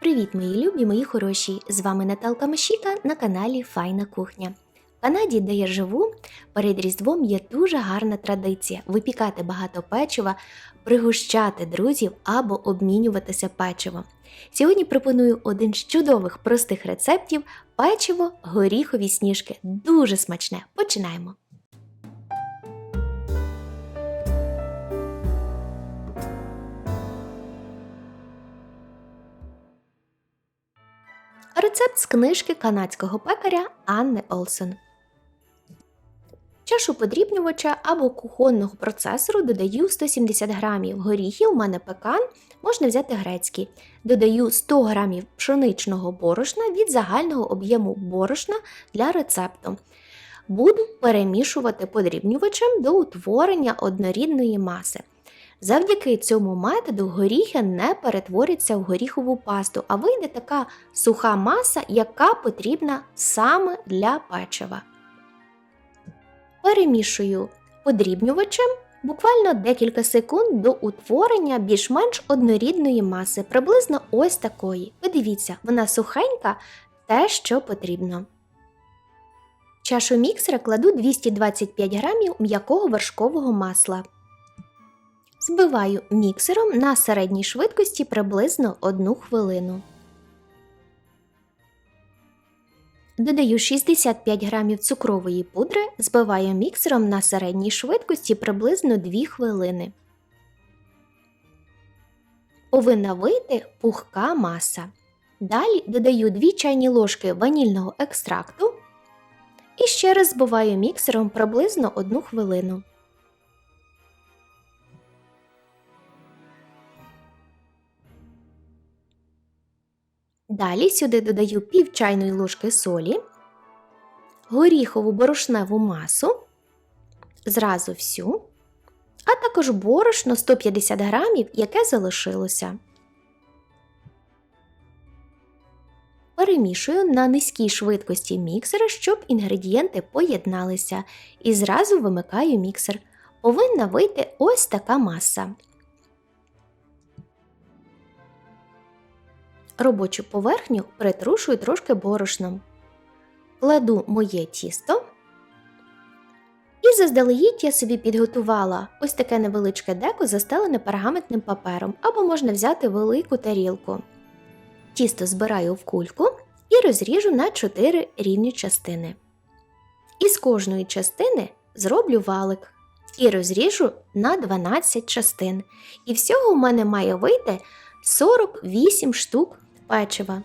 Привіт, мої любі, мої хороші! З вами Наталка Мещіка на каналі Файна Кухня. В Канаді, де я живу, перед Різдвом є дуже гарна традиція випікати багато печива, пригощати друзів або обмінюватися печивом. Сьогодні пропоную один з чудових простих рецептів печиво горіхові сніжки. Дуже смачне. Починаємо! Рецепт з книжки канадського пекаря Анни Олсен. Чашу подрібнювача або кухонного процесору додаю 170 г горіхів, у мене пекан, можна взяти грецький. Додаю 100 г пшеничного борошна від загального об'єму борошна для рецепту. Буду перемішувати подрібнювачем до утворення однорідної маси. Завдяки цьому методу горіхи не перетворяться в горіхову пасту, а вийде така суха маса, яка потрібна саме для печива. Перемішую подрібнювачем буквально декілька секунд до утворення більш-менш однорідної маси, приблизно ось такої. Подивіться, вона сухенька, те, що потрібно. В чашу міксера кладу 225 г м'якого вершкового масла. Збиваю міксером на середній швидкості приблизно 1 хвилину. Додаю 65 г цукрової пудри, збиваю міксером на середній швидкості приблизно 2 хвилини. Повинна вийти пухка маса. Далі додаю 2 чайні ложки ванільного екстракту і ще раз збиваю міксером приблизно 1 хвилину. Далі сюди додаю пів чайної ложки солі, горіхову борошневу масу, зразу всю, а також борошно 150 грамів, яке залишилося. Перемішую на низькій швидкості міксера, щоб інгредієнти поєдналися, і зразу вимикаю міксер. Повинна вийти ось така маса. Робочу поверхню притрушую трошки борошном. Кладу моє тісто. І заздалегідь я собі підготувала ось таке невеличке деко, застелене пергаментним папером, або можна взяти велику тарілку. Тісто збираю в кульку і розріжу на 4 рівні частини. Із кожної частини зроблю валик і розріжу на 12 частин. І всього в мене має вийти 48 штук печива.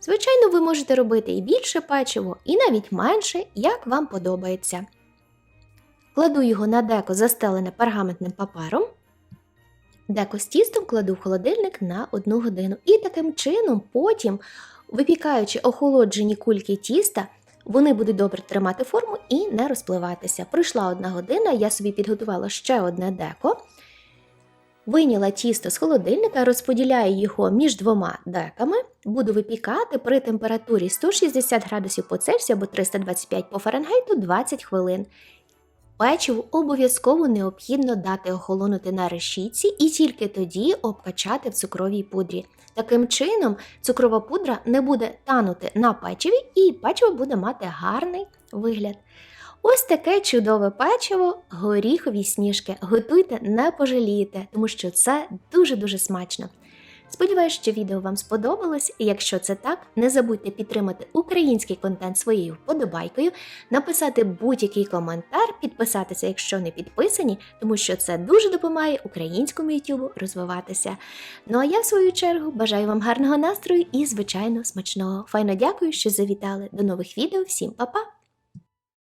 Звичайно, ви можете робити і більше печиво, і навіть менше, як вам подобається. Кладу його на деко, застелене пергаментним папером. Деко з тістом кладу в холодильник на 1 годину. І таким чином, потім, випікаючи охолоджені кульки тіста, вони будуть добре тримати форму і не розпливатися. Пройшла одна година, я собі підготувала ще одне деко. Вийняла тісто з холодильника, розподіляю його між двома деками, буду випікати при температурі 160 градусів по Цельсію або 325 по Фаренгейту 20 хвилин. Печиву обов'язково необхідно дати охолонути на решітці і тільки тоді обкачати в цукровій пудрі. Таким чином, цукрова пудра не буде танути на печиві і печиво буде мати гарний вигляд. Ось таке чудове печиво, горіхові сніжки. Готуйте, не пожалієте, тому що це дуже-дуже смачно. Сподіваюсь, що відео вам сподобалось, і якщо це так, не забудьте підтримати український контент своєю вподобайкою, написати будь-який коментар, підписатися, якщо не підписані, тому що це дуже допомагає українському YouTube розвиватися. Ну а я, в свою чергу, бажаю вам гарного настрою і, звичайно, смачного. Файно дякую, що завітали. До нових відео. Всім па-па!